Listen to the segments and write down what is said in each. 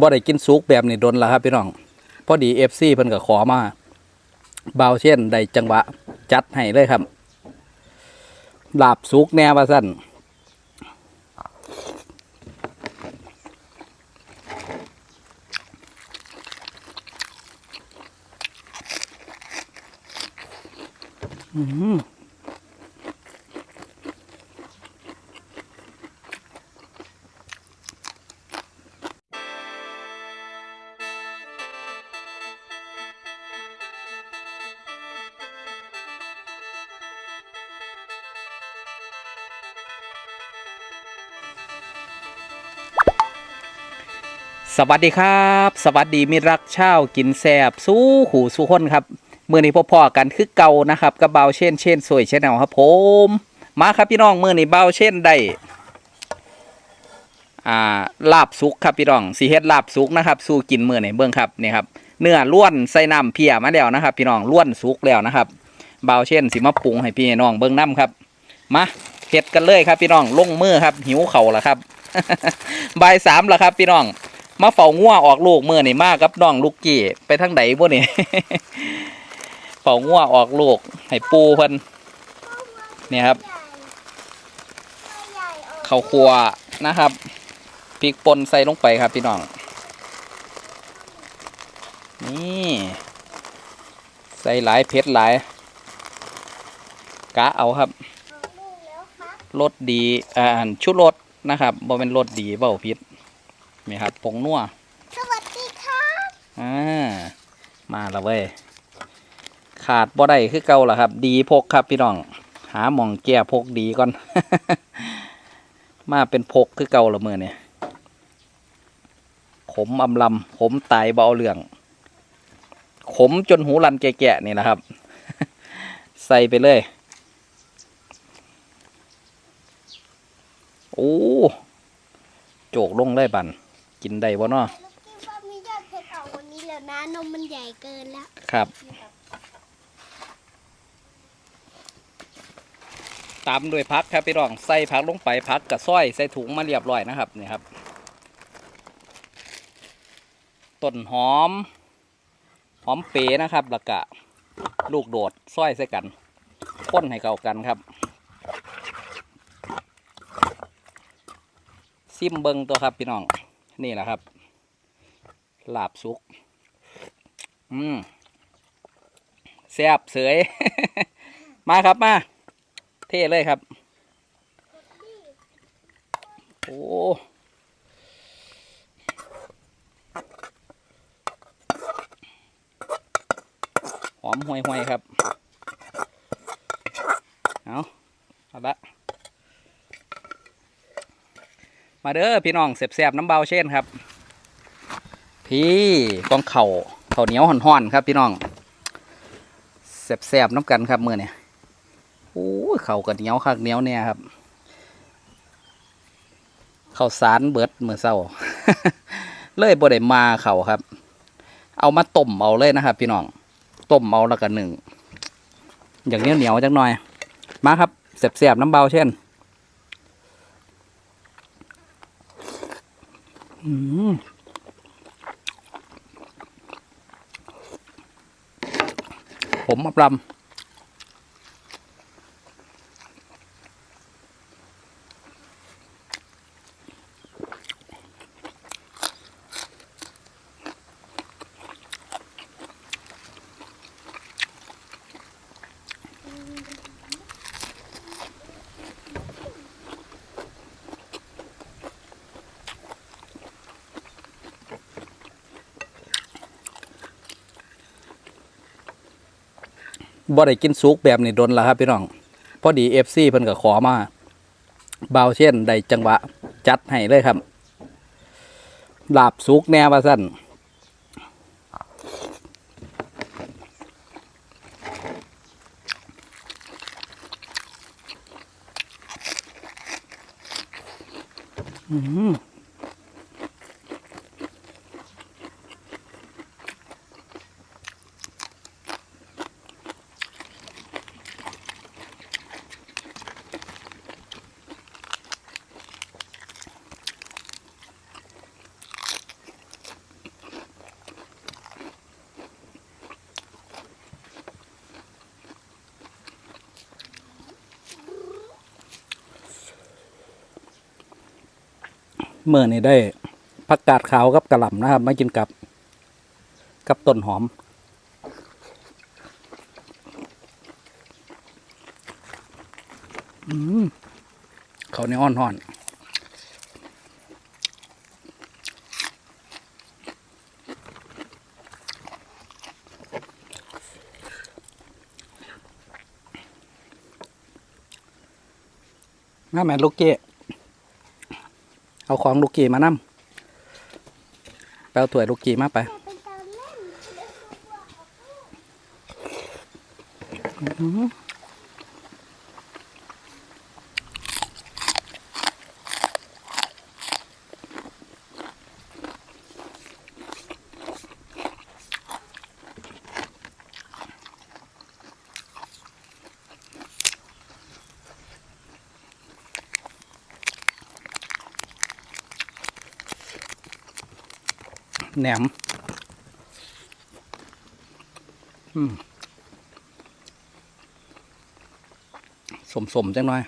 บ่ได้กินสุกแบบนี้โดนแล้วครับพี่น้อง พอดีเอฟซีเพิ่นก็ขอมาเบาเช่นได้จังหวะ จัดให้เลยครับลาบสุกแน่ว่าสั่นอื้อ สวัสดีครับ สวัสดีมิรักเช่ากินแซบสู้หูสู้คนครับมือนี้พ่อๆกันคือเก่านะครับกับเบาเช่นเช่นสวยเช่นเอาครับผมมาครับพี่น้องมือนี้เบาเช่นได้อ่าลาบสุกครับพี่น้องสีเฮ็ดลาบสุกนะครับ สู้กินมือนี้เบิ้องครับนี่ครับเนื้อล้วนใส่น้ำเพียมาแล้วนะครับ พี่น้องล้วนสุกแล้วนะครับเบาเช่นสิมาปรุงให้พี่น้องเบิ้องน้ำครับมาเฮ็ดกันเลยครับพี่น้องลงมือครับหิวเข่าล้วครับบ่ายสามล้วครับพี่น้อง มาเฝ้าง่วออกลูกมือนี่มากกับน้องลูกกี้ไปทางไหนบ่นี่เฝ้าง่วออกลูกให้ปูเพิ่นเนี่ยครับข้าวคั่วนะครับพริกป่นใส่ลงไปครับพี่น้องนี่ใส่หลายเผ็ดหลายกะเอาครับรสดีอ่าชุดรสนะครับบ่เป็นรสดีเบ้าพิษ นี่ครับผงนัวสวัสดีครับอ่ามาและเว้ยขาดบ่ได้คือเก่าล่ะครับ ดีพกครับพี่น้อง หาหมองแก้พกดีก่อน มาเป็นพกคือเก่าละมือเนี่ยขมอำลำขมตายเบเอาเรื่อง ขมจนหูรันแก่ๆนี่นะครับ ใส่ไปเลย โอ้ โจกลงเลยบัน กินได้บ่เนาะลูกกี้ว่ามียอดเพชรออกวันนี้แล้วนะนมมันใหญ่เกินแล้วครับ ตามด้วยพักครับพี่รองใส่พักลงไปพักกับส้อยใส่ถุงมาเรียบร้อยนะครับนี่ครับต้นหอม หอมเป๋นะครับแล้วก็ลูกโดดส้อยใส่กันข้นให้เข้ากันครับซิมเบิงตัวครับพี่น้อง นี่แหละครับ ลาบสุก อืมแซบเสย มาครับมา เท่เลยครับ โอ้หอมห่วยๆครับ เอาเอาละ มาเด้อพี่น้องเสียบๆน้ำเบาเช่นครับ พี่กองเข่าเข่าเหนียวห่อนๆครับพี่น้องแสบๆน้ำกันครับมือเนี่ยโอ้เข่ากันเหนียวคักเหนียวเนี่ยครับเข้าสารเบิดมือเศร้าเลยบ่ได้มาเข่าครับ เอามาต้มเอาเลยนะครับ พี่น้องต้มเอาแล้วกันหนึ่งอย่างเนี้ยเหนียวจังหน่อย มาครับแสบๆน้ำเบาเช่น อืมผมอับลำ บ่ได้กินสุกแบบนี้โดนแล้วครับพี่น้อง พอดีเอฟซีเพิ่นก็ขอมาเบาเช่นได้จังหวะ จัดให้เลยครับลาบสุกแน่ว่าสั้นอื้อหือ เมื่อนี่ได้ผักกาดขาวกับกระหล่ำนะครับมากินกับ กับต้นหอม อืมเขาเนี่อ่อนห่อนมาแม่ลูกเกะ เอาของลูกกีมานั่มไปเอาถวยลูกกีมาไปอือ แหนม อืมสมสมจังหน่อย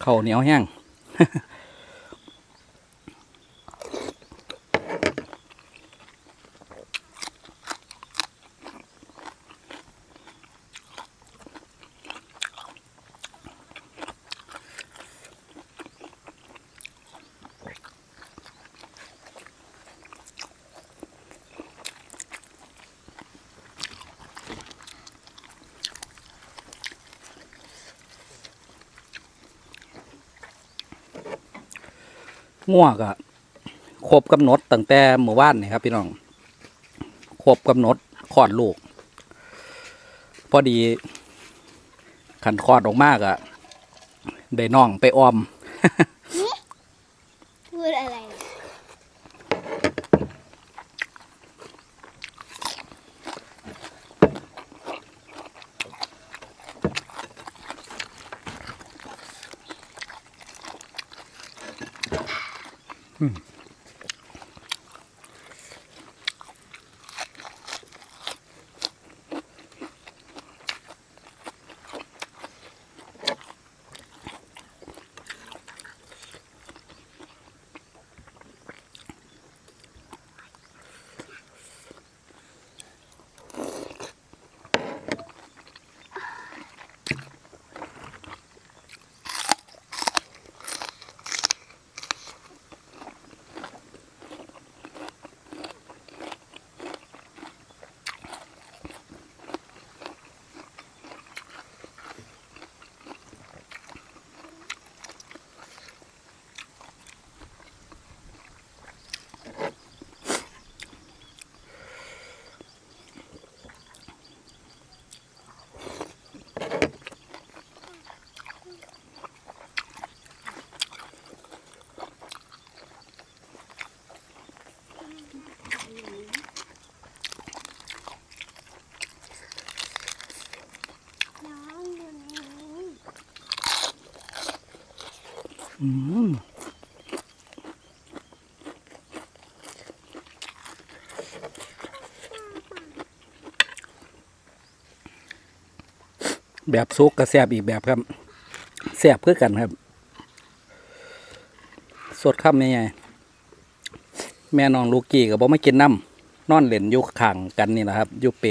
เข่าเหนียวแห้ง ง่วกอะครบกำหนดตั้งแต่หมู่บ้านนี่ครับ พี่น้องครบกำหนดคลอดลูก พอดีขันคลอดออกมากอะได้น้องไปออม แบบซุกกับแซบอีกแบบครับแซบคือกันครับ สดข้ามยังไงแม่น้องลูกกี้กับบ่ไม่กินน้ำนอนเหล่นอยู่ข้างกันนี่แหละครับอยู่เปร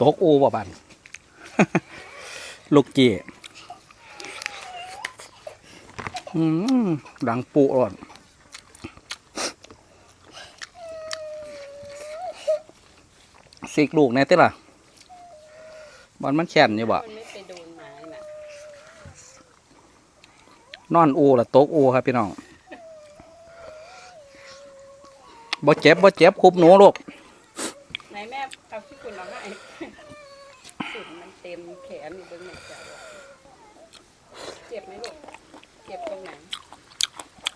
ตกอูบ่บันลูกเกี้อืมดังปูอ่อนสิกลูกแน่เต้ล่ะบอลมันแข็นอยู่บ่มันไม่ไปโดนไม้น่ะนอนอูล่ะตกอูครับพี่น้อง บ่เจ็บบ่เจ็บคุบหนูลูกไหนแม่เอาขี้คุณเอาให้สุดมันเต็มแขนอยู่เบนเนี่ยจ้ะเจ็บไหมลูกเจ็บตรงไหน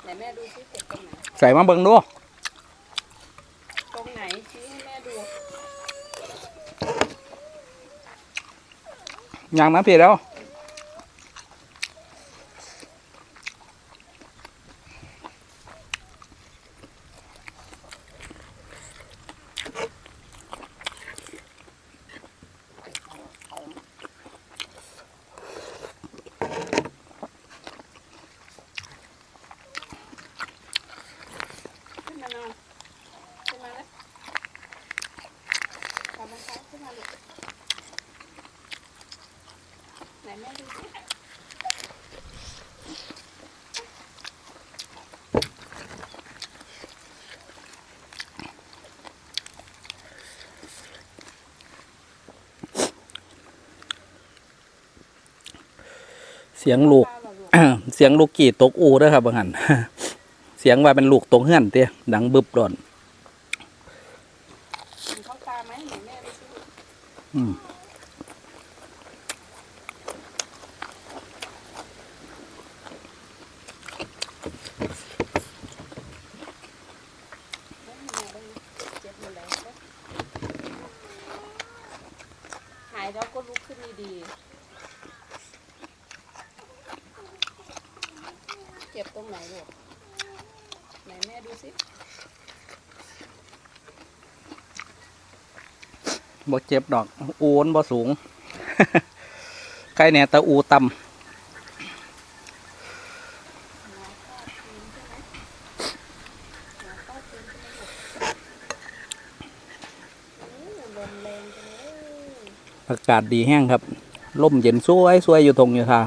ไหนแม่ดูซิเจ็บตรงไหนใส่มาเบิ่งดูตรงไหนชี้ให้แม่ดูยางน้ำพี่แล้ว ขึ้นมานอนขึ้นมาแล้วกลับมาซ้ายขึ้นมาลูกไหนแม่ดูซิ เสียงลูก เสียงลูกกี่ตกอูด้วยครับบางหัน เสียงว่าเป็นลูกตกเฮือนเตี้ยดังบึบดอนข้าวปลาไหมไหนแม่ดูซิลูก อืม เจ็บหมดแล้วหายแล้วก็ลุกขึ้นดีๆเจ็บตรงไหนลูกไหนแม่ดูสิ บ่เจ็บดอก อูนบ่สูงใกล้แหน่ยตะอูต่ำอากาศดีแห้งครับลมเย็นสวยสวยอยู่ตรงอยู่ท่า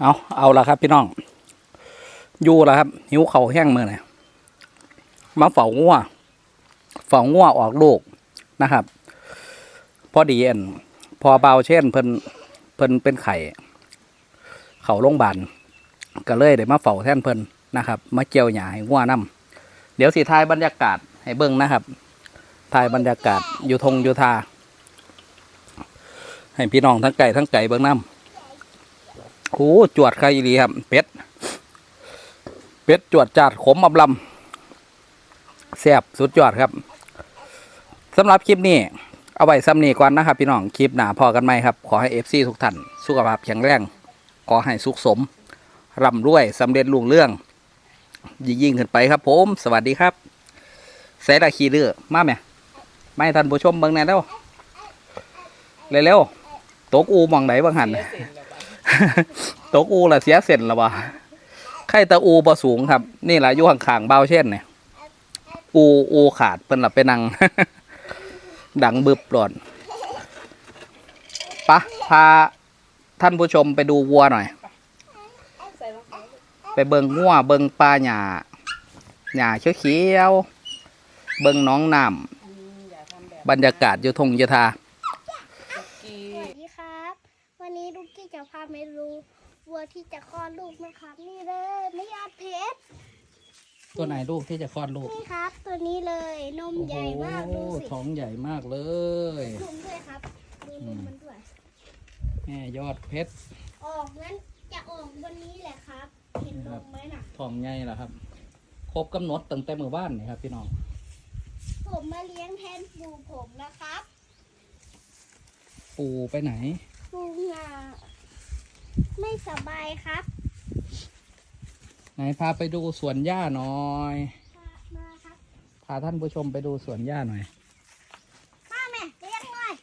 เอาเอาละครับพี่น้อง อยู่ล้วครับ หิวเข่าแห้งมือเลยมาเฝ้างัวเฝ้างัวออกลูกนะครับ พอดีเอ็นพอเบาเช่นเพิ่นเพิ่นเป็นไข่ เขาโรงพยาบาลก็เลยได้มาเฝ้าแท่นเพิ่นนะครับ มาเกี่ยวหญ้าให้งัวนํเดี๋ยวสิทายบรรยากาศให้เบิ่งนะครับทายบรรยากาศอยู่ทงอยู่ทาให้พี่น้องทั้งไก่ทั้งไก่เบิ่งน้ำ โอ้จวดใครดีครับ เป็ด เป็ดจวดจัดขมอับลำแซ่บสุดยอดครับสำหรับคลิปนี้ เอาไว้ซ้ำนี้ก่อนนะครับ พี่น้อง คลิปหนาพอกันไหมครับ ขอให้เอฟซีทุกท่านสุขภาพแข็งแรง ขอให้สุขสมร่ำรวยสำเร็จลุงเรื่อง ยิ่งยิ่งขึ้นไปครับ ผม สวัสดีครับเสดาคีเรือมาไหมไม่ทันผู้ชมเบิ่งแน่เร็วเร็วๆตกอูมองไหนบางหัน ตกอูละเสียเส้นและวะไข่ตะอูบ่สูงครับ นี่แหละอยู่ข้างๆเบาเช่นเนี่ยอูอูขาดเพิ่นหลับไปนั่งดังบึบหล่นปะพาท่านผู้ชมไปดูวัวหน่อย ไปเบิงงัวเบิงปลาหญ้าหญ้าเขียวเบิงน้องน้ำบรรยากาศยู่ทงยู่ทา ตะกี้ สวัสดีครับ วันนี้ลูกกี้จะพา ไปดูวัวที่จะคลอดลูกนะครับ นี่เลยไม่ยาดเพชรตัวไหนลูกที่จะคลอดลูกนี่ครับ ตัวนี้เลยนมใหญ่มากดูสิท้องใหญ่มากเลยนมด้วยครับดูนมมันด้วยแม่ยอดเพชรออกงั้นจะออกวันนี้แหละครับ เห็นนมไหมน่ะ ท้องใหญ่แล้วครับ ครบกำหนดตั้งแต่มือบ้านนี่ครับพี่น้องผมมาเลี้ยงแทนปู่ผมนะครับ ปูไปไหน ปู่งา ไม่สบายครับ ไหนพาไปดูสวนหญ้าหน่อย มาครับพาท่านผู้ชมไปดูสวนหญ้าหน่อยมาแม่เลี้ยงหน่อย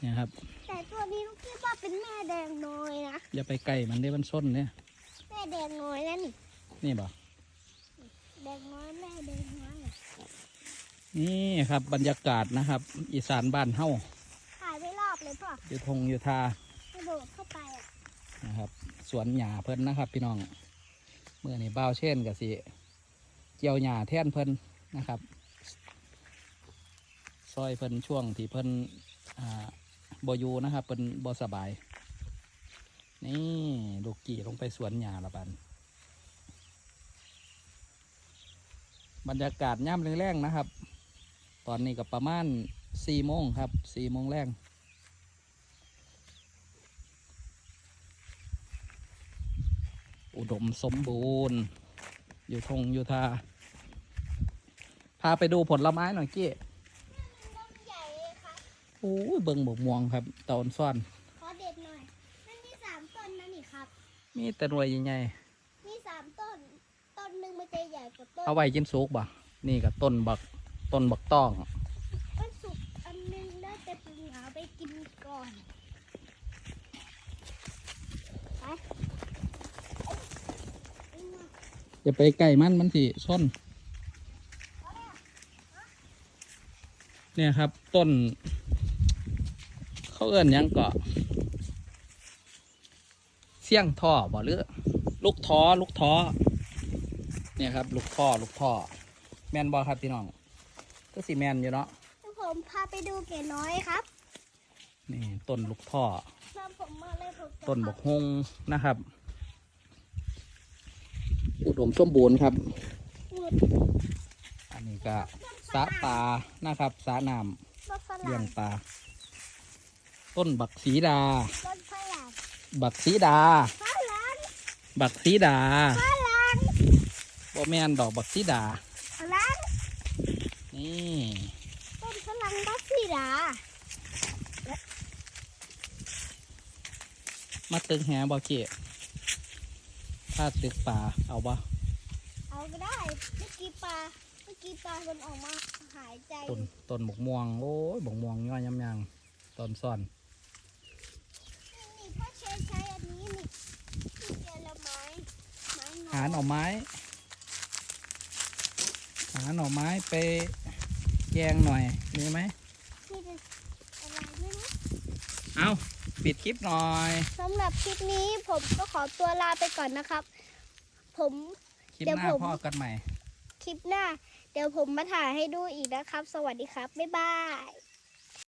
เนี่ยครับ แต่ตัวนี้ลูกกี้ว่าเป็นแม่แดงน้อยนะอย่าไปใกล้มันได้มันส้นเนี่ยแม่แดงน้อยแล้วนี่นี่บ่แดงน้อยแม่แดงน้อยอะนี่ครับบรรยากาศนะครับ อีสานบ้านเฮาถ่ายไว้ร อบเลยพ่ออยู่ทงอยู่ทากระโดดเข้าไปอะนะครับ สวนหญ้าเพิ่นนะครับ พี่น้องเมื่อนี่บ้าวเช่นกับสิเกี่ยวหญ้าแท่นเพิ่นนะครับซอยเพิ่นช่วงที่เพิ่นอ่าบอยู่นะครับเพิ่นบสบาย นี่ลูกกี่ลงไปสวนหญ้าละบันบรรยากาศย่ำแรงๆนะครับ ตอนนี้ก็ประมาณสี่โมงครับสี่โมงแรง อุดมสมบูรณ์ อยู่ทงอยู่ทา พาไปดูผลไม้หน่อยเกี้นมใหญ่เลยครับโอ้ยเบิ่งบกม่วงครับตอนซ่อน ขอเด็ดหน่อย มันมีสามต้นนะนี่ครับ มีแต่หน่วยใหญ่มีสามต้น ต้นหนึ่งมันจะใหญ่กว่าต้ๆนเอาไว้กินสุกบ่นี่ก็ต้นบัก ต้นบักต้อง มันสุกอันหนึงได้แต่ปรุงเอาไปกินก่อนไปเอ้ยมา อย่าไปใกล้มันมันสิส้นเนี่ยครับ ต้น เขาเอื้อนหยังเกาะเสี่ยงท่อบ่หรือลูกท้อลูกท้อเนี่ยครับ ลูกท่อลูกท่อ แมนบอครับพี่น้องก็สิแมนอยู่เนาะแล้วผมพาไปดูเก๋น้อยครับ นี่ต้นลูกท่อตามผมมาเลยผมจะต้นบกฮงนะครับ อุดมสมบูรณ์ครับหมุดอันนี้ก็สระปลานะครับสระน้รถฝำเลี้ยรั่งงปลาต้นบักสีดารถฝรั่งบักสีดาฝรั่งบักสีดาฝรั่งบ่แม่นดอกบักสีดาฝรั่งนี่ต้นฝรั่งบัสซีดา มาตึกแหบ่เกะ ถ้าตึกป่าเอาบ่เอาก็ได้ เมื่อกี้ปลา เมื่อกี้ปลามันออกมาหายใจต้นต้นบกม่วง โอ้ยบกม่วงย่อยยำยังต้นซ่อน นี่พ่อใช้ใช้อันนี้นี่ที่เจลไม้ไม้หาหน่อไม้ หาหน่อไม้ไปแยงหน่อยมีไหมที่จะอะไรไม่รู้เอา ปิดคลิปหน่อยสำหรับคลิปนี้ผมก็ขอตัวลาไปก่อนนะครับ ผมคลิปเดี๋ยวหน้าผมพ่อกันใหม่ คลิปหน้า เดี๋ยวผมมาถ่ายให้ดูอีกนะครับ สวัสดีครับ บ๊ายบาย